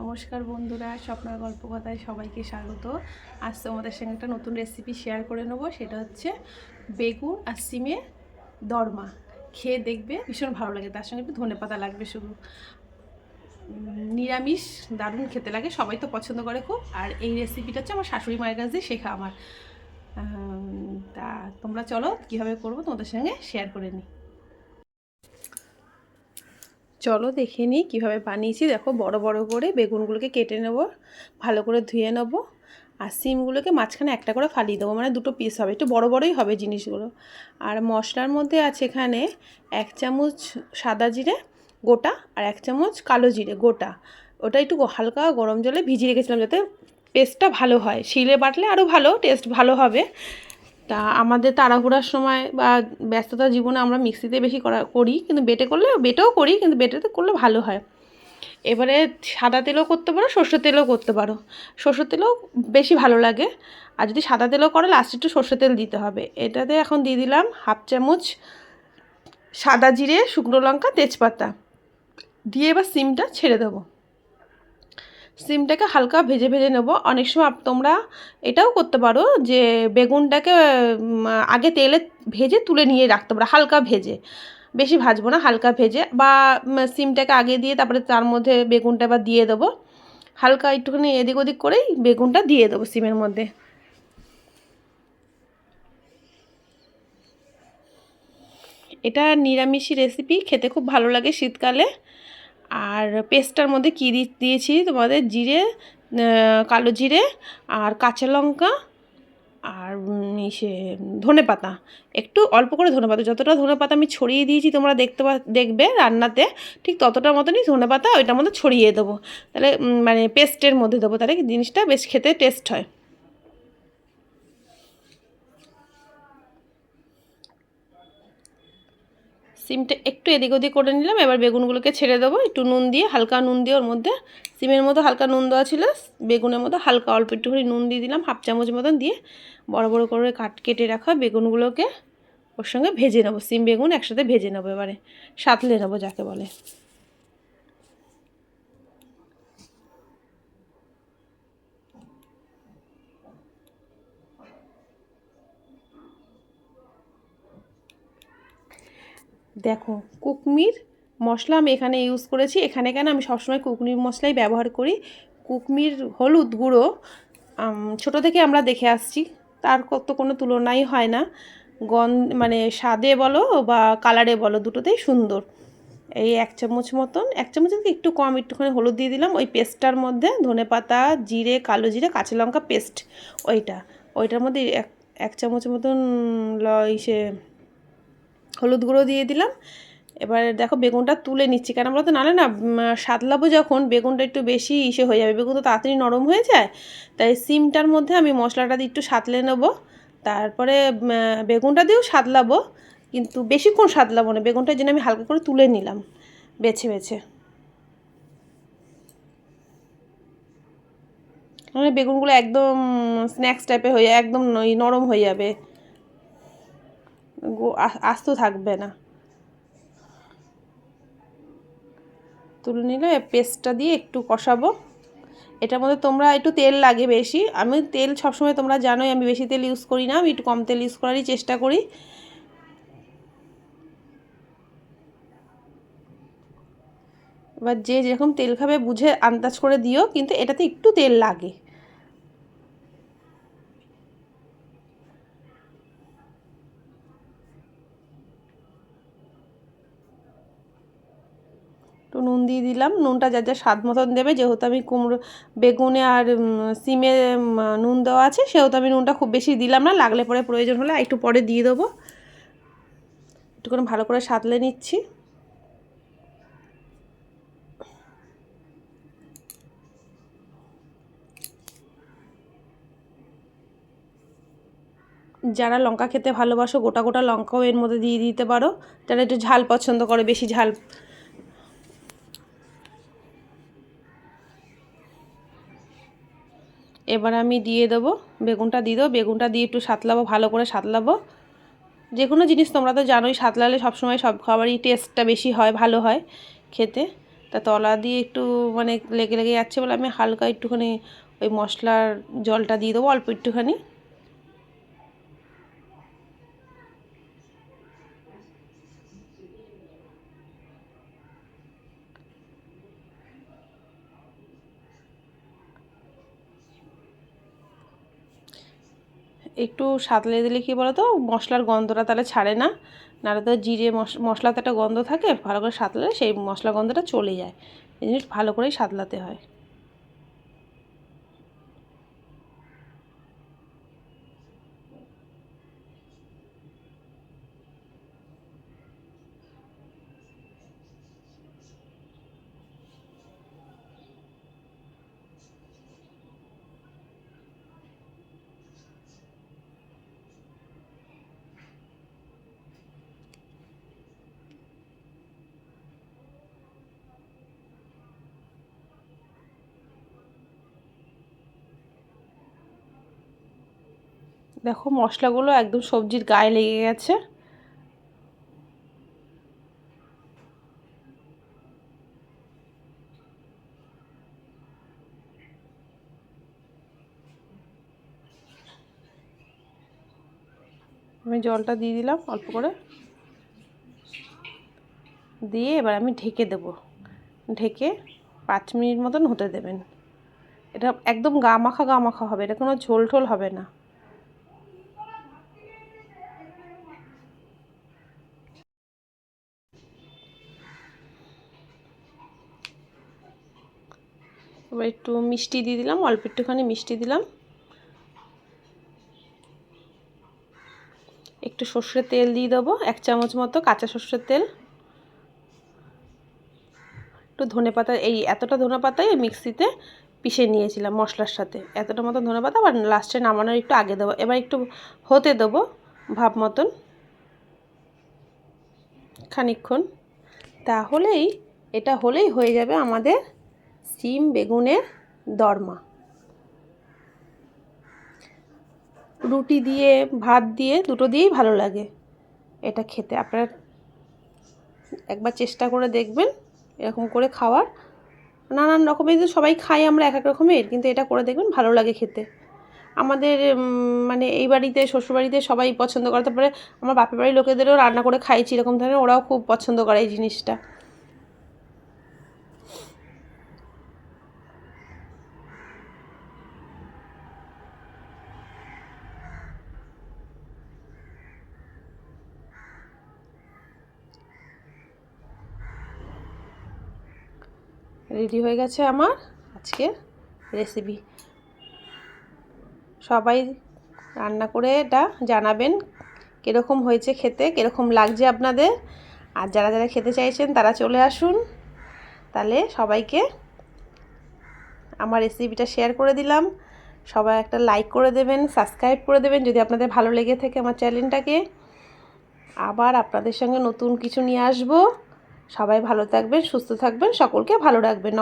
নমস্কার বন্ধুরা, স্বপ্নার গল্প কথায় সবাইকে স্বাগত। আজ তোমাদের সঙ্গে একটা নতুন রেসিপি শেয়ার করে নেব, সেটা হচ্ছে বেগুন আর সিমের দরমা। খেয়ে দেখবে ভীষণ ভালো লাগে, তার সঙ্গে একটু ধনে পাতা লাগবে শুধু। নিরামিষ দারুণ খেতে লাগে, সবাই তো পছন্দ করে খুব। আর এই রেসিপিটা হচ্ছে আমার শাশুড়ি মায়ের কাছ দিয়ে শেখা আমার। তা তোমরা চলো কীভাবে করব তোমাদের সঙ্গে শেয়ার করে নিই। চলো দেখে নিই কীভাবে বানিয়েছি। দেখো বড় বড় করে বেগুনগুলোকে কেটে নেব, ভালো করে ধুয়ে নেব আর সিমগুলোকে মাঝখানে একটা করে ফালিয়ে দেবো। মানে দুটো পিস হবে, একটু বড় বড়ই হবে জিনিসগুলো। আর মশলার মধ্যে আছে এখানে এক চামচ সাদা জিরে গোটা আর এক চামচ কালো জিরে গোটা। ওটা একটু হালকা গরম জলে ভিজিয়ে রেখেছিলাম যাতে পেস্টটা ভালো হয়। শিলে বাটলে আরও ভালো টেস্ট ভালো হবে। তা আমাদের তাড়াহুড়ার সময় বা ব্যস্ততার জীবনে আমরা মিক্সিতে বেশি করা, করি, কিন্তু বেটে করলে, বেটেও করি, কিন্তু বেটেতে করলে ভালো হয়। এবারে সাদা তেলও করতে পারো, সর্ষের তেলও করতে পারো। সর্ষের তেলও বেশি ভালো লাগে। আর যদি সাদা তেলও করো লাস্টে একটু সর্ষের তেল দিতে হবে। এটাতে এখন দিয়ে দিলাম হাফ চামচ সাদা জিরে, শুকনো লঙ্কা, তেজপাতা। দিয়ে এবার সিমটা ছেড়ে দেবো। সিমটাকে হালকা ভেজে ভেজে নেব। অনেক সময় তোমরা এটাও করতে পারো যে বেগুনটাকে আগে তেলে ভেজে তুলে নিয়ে রাখতে পারো, হালকা ভেজে। বেশি ভাজবো না, হালকা ভেজে। বা সিমটাকে আগে দিয়ে তারপরে তার মধ্যে বেগুনটা আবার দিয়ে দেবো। হালকা একটুখানি এদিক ওদিক করেই বেগুনটা দিয়ে দেবো সিমের মধ্যে। এটা নিরামিষি রেসিপি খেতে খুব ভালো লাগে শীতকালে। আর পেস্টটার মধ্যে কী দিয়েছি? তোমাদের জিরে কালো জিরে আর কাঁচা লঙ্কা আর উম, ইসে ধনে পাতা। একটু অল্প করে ধনে পাতা। যতটা ধনে পাতা আমি ছড়িয়ে দিয়েছি তোমরা দেখতে দেখবে রান্নাতে ঠিক ততটা মতনই ধনে পাতা ওইটার মধ্যে ছড়িয়ে দেবো। তাহলে মানে পেস্টের মধ্যে দেবো। তাহলে জিনিসটা বেশ খেতে টেস্ট হয়। সিমটা একটু এদিক ওদিক করে নিলাম। এবার বেগুনগুলোকে ছেড়ে দেবো। একটু নুন দিয়ে, হালকা নুন দিয়ে ওর মধ্যে সিমের মতো হালকা নুন দেওয়া ছিল। বেগুনের মতো হালকা অল্প একটুখানি নুন দিয়ে দিলাম, হাফ চামচ মতন দিয়ে বড় বড় করে কাট কেটে রাখা বেগুনগুলোকে ওর সঙ্গে ভেজে নেব। সিম বেগুন একসাথে ভেজে নেব এবারে। সাঁতলে নেব যাকে বলে। দেখো, কুকমির মশলা আমি এখানে ইউজ করেছি। এখানে কেন আমি সবসময় কুকমির মশলাই ব্যবহার করি? কুকমির হলুদ গুঁড়ো ছোটো থেকে আমরা দেখে আসছি। তার কত কোনো তুলনাই হয় না। গন মানে স্বাদে বলো বা কালারে বলো, দুটোতেই সুন্দর। এই এক চামচ মতন, এক চামচ একটু কম একটুখানি হলুদ দিয়ে দিলাম। ওই পেস্টটার মধ্যে ধনে পাতা, জিরে, কালো জিরে, কাঁচা লঙ্কা পেস্ট, ওইটা। ওইটার মধ্যে এক এক চামচ মতন ল, ইসে হলুদ গুঁড়ো দিয়ে দিলাম। এবার দেখো বেগুনটা তুলে নিচ্ছি। কেন বলতো নাহলে না উম, সাতলাবো যখন বেগুনটা একটু বেশি ইসে হয়ে যাবে। বেগুন তো তাড়াতাড়ি নরম হয়ে যায়। তাই সিমটার মধ্যে আমি মশলাটা দিয়ে একটু সাতলে নেব। তারপরে বেগুনটা দিয়েও সাতলাবো। কিন্তু বেশিক্ষণ সাতলাবো না। বেগুনটার জন্য আমি হালকা করে তুলে নিলাম। বেছে বেছে। মানে বেগুনগুলো একদম স্ন্যাক্স টাইপের হয়ে একদম ন- নরম হয়ে যাবে। আস্ত থাকবে না। তুলে নিলে পেস্টটা দিয়ে একটু কষাবো। এটার মধ্যে তোমরা একটু তেল লাগে বেশি। আমি তেল সবসময় তোমরা জানোই, আমি বেশি তেল ইউজ করি না, আমি একটু কম তেল ইউজ করারই চেষ্টা করি। এবার যে যেরকম তেল খাবে, বুঝে আন্দাজ করে দিও, কিন্তু এটাতে একটু তেল লাগে। দিয়ে দিলাম। নুনটা যার যা স্বাদ মতন দেবে, যেহেতু আমি কুমড়ো, বেগুনে আর সিমে নুন দেওয়া আছে, সেহেতু আমি নুনটা খুব বেশি দিলাম না। লাগলে পরে প্রয়োজন হলে একটু পরে দিয়ে দেবো। একটুখানি ভালো করে সাতলে নিচ্ছি। যারা লঙ্কা খেতে ভালোবাসো, গোটা গোটা লঙ্কাও এর মধ্যে দিয়ে দিতে পারো। যারা একটু ঝাল পছন্দ করে, বেশি ঝাল এবার আমি দিয়ে দেবো বেগুনটা দিয়ে দেবো। বেগুনটা দিয়ে একটু সাতলাবো, ভালো করে সাতলাবো। যে কোনো জিনিস তোমরা তো জানোই, সাতলালে সবসময় সব খাবারই টেস্টটা বেশি হয়, ভালো হয় খেতে। তা তলা দিয়ে একটু মানে লেগে লেগে যাচ্ছে বলে আমি হালকা একটুখানি ওই মশলার জলটা দিয়ে দেবো, অল্প একটুখানি। একটু সাঁতলে দিলে কি বলো তো মশলার গন্ধটা তাহলে ছাড়ে না। নাহলে তো জিরে মশলাতে একটা গন্ধ থাকে, ভালো করে সাঁতলে সেই মশলা গন্ধটা চলে যায়। এই জিনিস ভালো করেই সাঁতলাতে হয়। দেখো মশলাগুলো একদম সবজির গায়ে লেগে গেছে। আমি জলটা দিয়ে দিলাম অল্প করে। দিয়ে এবার আমি ঢেকে দেব। ঢেকে পাঁচ মিনিট মতন হতে দেবেন। এটা একদম গা মাখা গা মাখা হবে, এটা কোনো ঝোল ঠোল হবে না। এবার একটু মিষ্টি দিয়ে দিলাম, অল্প একটুখানি মিষ্টি দিলাম। একটু সর্ষের তেল দিয়ে দেবো, এক চামচ মতো কাঁচা সর্ষের তেল। একটু ধনে পাতা, এই এতটা ধনে পাতাই মিক্সিতে পিষে নিয়েছিলাম মশলার সাথে। এতটা মতো ধনে পাতা, আবার লাস্টে নামানোর একটু আগে দেবো। এবার একটু হতে দেবো ভাব মতন। খানিক্ষণ তাহলেই, এটা হলেই হয়ে যাবে আমাদের সিম, বেগুনের দরমা। রুটি দিয়ে, ভাত দিয়ে, দুটো দিয়েই ভালো লাগে এটা খেতে। আপনারা একবার চেষ্টা করে দেখবেন এরকম করে খাওয়ার। নানান রকমের তো সবাই খাই আমরা এক এক রকমের, কিন্তু এটা করে দেখবেন ভালো লাগে খেতে। আমাদের মানে এই বাড়িতে শ্বশুরবাড়িতে সবাই পছন্দ করে। তারপরে আমার বাপের বাড়ির লোকেদেরও রান্না করে খাইছি এরকম ধরনের ওরাও খুব পছন্দ করে এই জিনিসটা। রেডি হয়ে গেছে আমার আজকে রেসিপি সবাই রান্না করে এটা জানাবেন, কীরকম হয়েছে খেতে, কীরকম লাগছে আপনাদের। আর যারা যারা খেতে চাইছেন, তারা চলে আসুন। তাহলে সবাইকে আমার রেসিপিটা শেয়ার করে দিলাম। সবাই একটা লাইক করে দেবেন সাবস্ক্রাইব করে দেবেন, যদি আপনাদের ভালো লেগে থাকে আমার চ্যানেলটাকে আবার আপনাদের সঙ্গে নতুন কিছু নিয়ে আসব। সবাই ভালো থাকবেন সুস্থ থাকবেন সকলকে ভালো রাখবেন।